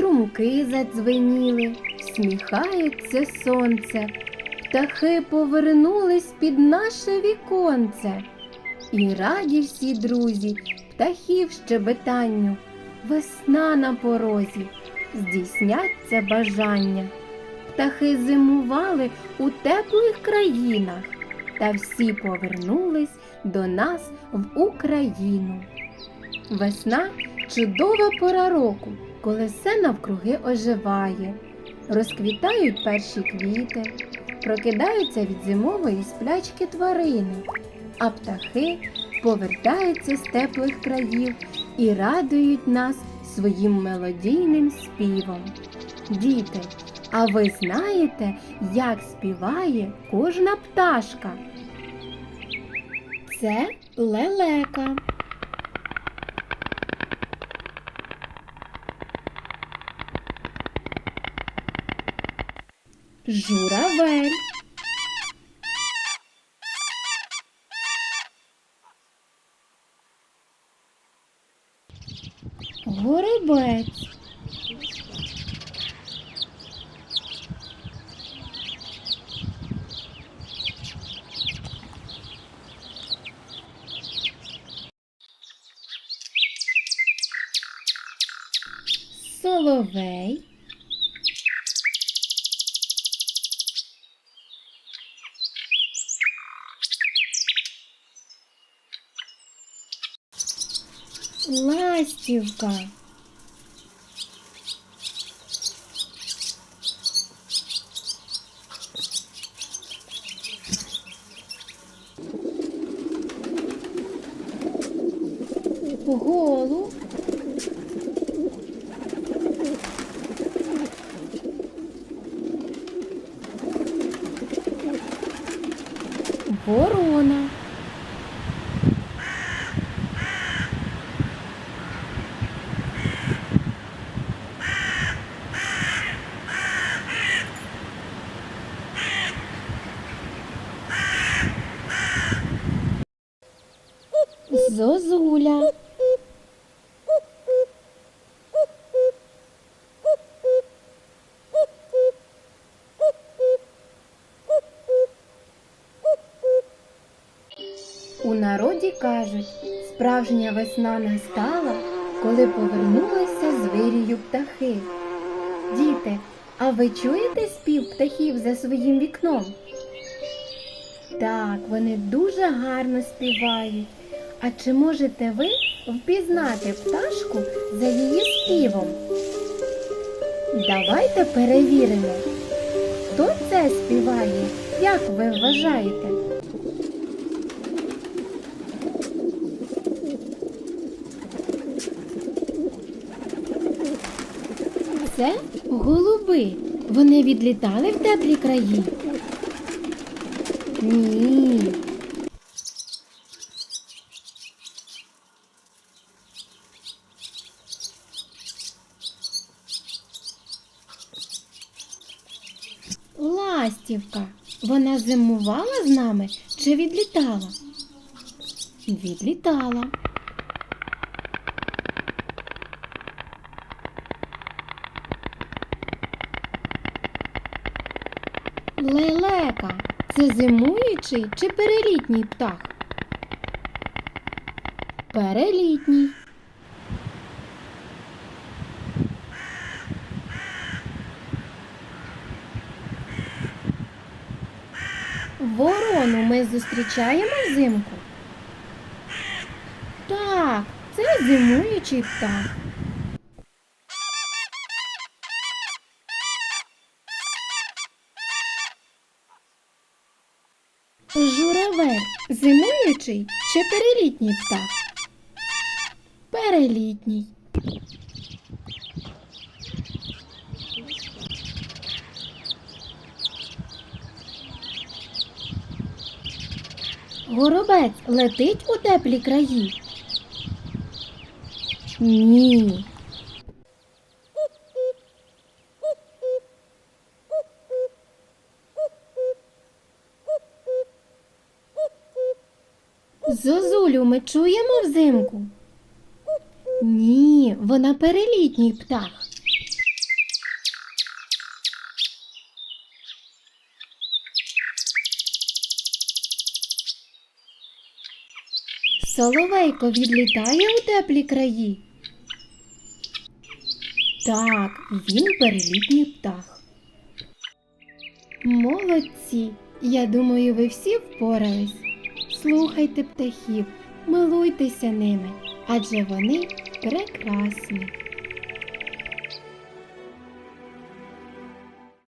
струмки задзвеніли, всміхається сонце, птахи повернулись під наше віконце. І раді всі друзі, птахів щебетанню, весна на порозі, здійсняться бажання. Птахи зимували у теплих країнах, та всі повернулись до нас в Україну. Весна чудова пора року, коли все навкруги оживає, розквітають перші квіти, прокидаються від зимової сплячки тварини, а птахи повертаються з теплих країв і радують нас своїм мелодійним співом. Діти, а ви знаєте, як співає кожна пташка? Це лелека. Журавель. Горобець. Соловей. Ластівка. Голуб. Ворона. Зозуля. У народі кажуть, справжня весна настала, коли повернулися з вирію птахи. Діти, а ви чуєте спів птахів за своїм вікном? Так, вони дуже гарно співають. А чи можете ви впізнати пташку за її співом? Давайте перевіримо, хто це співає, як ви вважаєте? Це голуби. Вони відлітали в теплі краї. Ні. Ластівка. Вона зимувала з нами чи відлітала? Відлітала. Лелека. Це зимуючий чи перелітній птах? Перелітній. Ворону ми зустрічаємо взимку? Так, це зимуючий птах. Журавель зимуючий чи перелітній птах? Перелітній. Горобець летить у теплі краї? Ні. Зозулю ми чуємо взимку? Ні, вона перелітній птах. Соловейко відлітає у теплі краї. Так, він перелітній птах. Молодці! Я думаю, ви всі впорались. Слухайте птахів, милуйтеся ними, адже вони прекрасні.